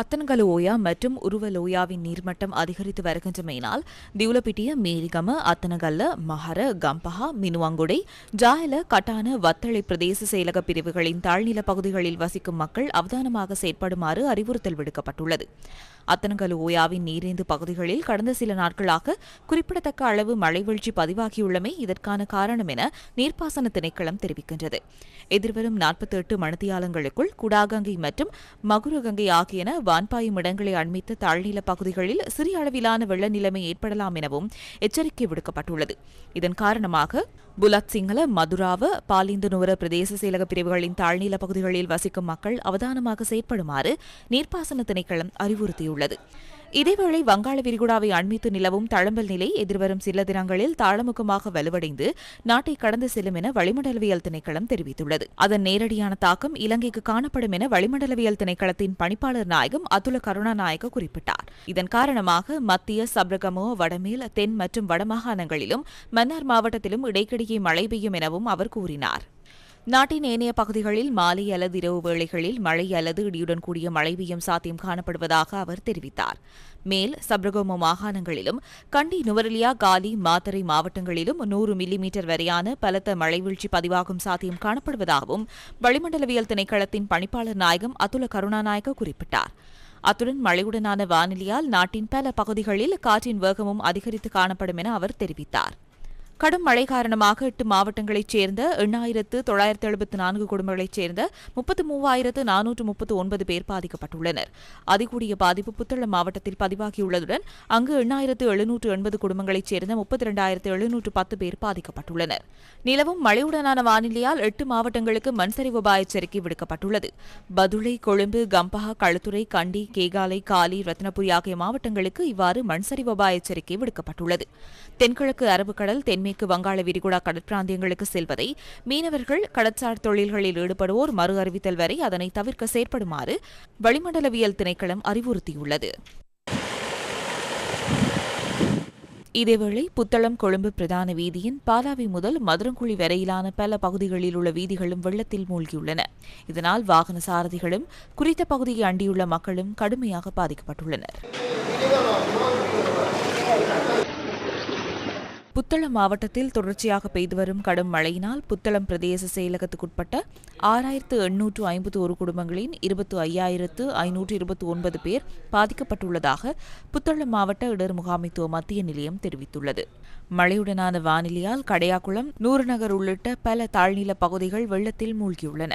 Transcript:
அத்தனகலுஓயா மற்றும் உருவலோயாவின் நீர்மட்டம் அதிகரித்து வருகின்றமையினால் திவுலப்பிட்டிய மேரிகம அத்தனகல்ல மஹர கம்பஹா மினுவாங்குடை ஜாயல கட்டான வத்தளை பிரதேச செயலக பிரிவுகளின் தாழ்நில பகுதிகளில் வசிக்கும் மக்கள் அவதானமாக செயற்படுமாறு அறிவுறுத்தல் விடுக்கப்பட்டுள்ளது. அத்தனகலு ஓயாவின் நீரேந்து பகுதிகளில் கடந்த சில நாட்களாக குறிப்பிடத்தக்க அளவு மழை வீழ்ச்சி பதிவாகியுள்ளமை இதற்கான காரணம் என நீர்ப்பாசன திணைக்களம் தெரிவிக்கின்றது. எதிர்வரும் நாற்பத்தி எட்டு மணித்தியாலங்களுக்குள் குடாகங்கை மற்றும் மகுரகங்கை ஆகியன வான்பாயும் இடங்களை அண்மித்த தாழ்நில பகுதிகளில் சிறிய அளவிலான வெள்ள நிலைமை ஏற்படலாம் எனவும் எச்சரிக்கை விடுக்கப்பட்டுள்ளது. இதன் காரணமாக புலத் சிங்கள மதுராவ பாலிந்தனுவர பிரதேச செயலக பிரிவுகளின் தாழ்நில பகுதிகளில் வசிக்கும் மக்கள் அவதானமாக செயற்படுமாறு நீர்ப்பாசன திணைக்களம் அறிவுறுத்தியுள்ளது. இதேவேளை வங்காள விரிகுடாவை அண்மித்து நிலவும் தளம்பல் நிலை எதிர்வரும் சில தினங்களில் தாளமுகமாக வலுவடைந்து நாட்டை கடந்து செல்லும் என வளிமண்டலவியல் திணைக்களம் தெரிவித்துள்ளது. அதன் நேரடியான தாக்கம் இலங்கைக்கு காணப்படும் என வளிமண்டலவியல் திணைக்களத்தின் பணிப்பாளர் நாயகம் அதுல கருணாநாயக குறிப்பிட்டார். இதன் காரணமாக மத்திய சப்ரகமோ வடமேல் தென் மற்றும் வடமாகாணங்களிலும் மன்னார் மாவட்டத்திலும் இடைக்கிடையே மழை பெய்யும் எனவும் அவர் கூறினார். நாட்டின் ஏனைய பகுதிகளில் மாலை அல்லது இரவு வேளைகளில் மழை அல்லது இடியுடன் கூடிய மழை பெய்யும் சாத்தியம் காணப்படுவதாக அவர் தெரிவித்தார். மேல் சப்ரகோமோ மாகாணங்களிலும் கண்டி நுவரெலியா காலி மாத்தறை மாவட்டங்களிலும் நூறு மில்லிமீட்டர் வரையான பலத்த மழை வீழ்ச்சி பதிவாகும் சாத்தியம் காணப்படுவதாகவும் வளிமண்டலவியல் திணைக்களத்தின் பணிப்பாளர் நாயகம் அதுல கருணாநாயக்க குறிப்பிட்டார். அத்துடன் மழையுடனான வானிலையால் நாட்டின் பல பகுதிகளில் காற்றின் வேகமும் அதிகரித்து காணப்படும் என அவர் தெரிவித்தார். கடும் மழை காரணமாக எட்டு மாவட்டங்களைச் சேர்ந்த எண்ணாயிரத்து தொள்ளாயிரத்து எழுபத்து நான்கு குடும்பங்களைச் சேர்ந்த முப்பத்து மூவாயிரத்து நானூற்று முப்பத்து ஒன்பது பேர் பாதிக்கப்பட்டுள்ளனர். அதிகூடிய பாதிப்பு புத்தளம் மாவட்டத்தில் பதிவாகியுள்ளதுடன் அங்கு எண்ணாயிரத்து எழுநூற்று எண்பது குடும்பங்களைச் சேர்ந்த முப்பத்தி இரண்டாயிரத்து எழுநூற்று பத்து பேர் பாதிக்கப்பட்டுள்ளனர். நிலவும் மழையுடனான வானிலையால் எட்டு மாவட்டங்களுக்கு மண்சரிவு அபாய எச்சரிக்கை விடுக்கப்பட்டுள்ளது. பதுளை கொழும்பு கம்பஹா களுத்துறை கண்டி கேகாலை காலி ரத்னபுரி ஆகிய மாவட்டங்களுக்கு இவ்வாறு மண்சரிவு அபாய எச்சரிக்கை விடுக்கப்பட்டுள்ளது. தென்கிழக்கு அரபுக்கடல் தென்மேற்கு வங்காள விரிகுடா கடற்பிராந்தியங்களுக்கு செல்வதை மீனவர்கள் கடற்சார் தொழில்களில் ஈடுபடுவோர் மறு அறிவித்தல் வரை அதனை தவிர்க்க செயற்படுமாறு வளிமண்டலவியல் திணைக்களம் அறிவுறுத்தியுள்ளது. இதேவேளை புத்தளம் கொழும்பு பிரதான வீதியின் பாலாவி முதல் மதுரங்குழி வரையிலான பல பகுதிகளில் உள்ள வீதிகளும் வெள்ளத்தில் மூழ்கியுள்ளன. இதனால் வாகன சாரதிகளும் குறித்த பகுதியை அண்டியுள்ள மக்களும் கடுமையாக பாதிக்கப்பட்டுள்ளனர். புத்தளம் மாவட்டத்தில் தொடர்ச்சியாக பெய்து வரும் கடும் மழையினால் புத்தளம் பிரதேச செயலகத்துக்குட்பட்ட ஆறாயிரத்து எண்ணூற்று ஐம்பத்து ஒரு குடும்பங்களின் இருபத்து ஐயாயிரத்து ஐநூற்று இருபத்தி ஒன்பது பேர் பாதிக்கப்பட்டுள்ளதாக புத்தளம் மாவட்ட இடர் முகாமைத்துவ மத்திய நிலையம் தெரிவித்துள்ளது. மழையுடனான வானிலையால் கடையாக்குளம் நூறுநகர் உள்ளிட்ட பல தாழ்நில பகுதிகள் வெள்ளத்தில் மூழ்கியுள்ளன.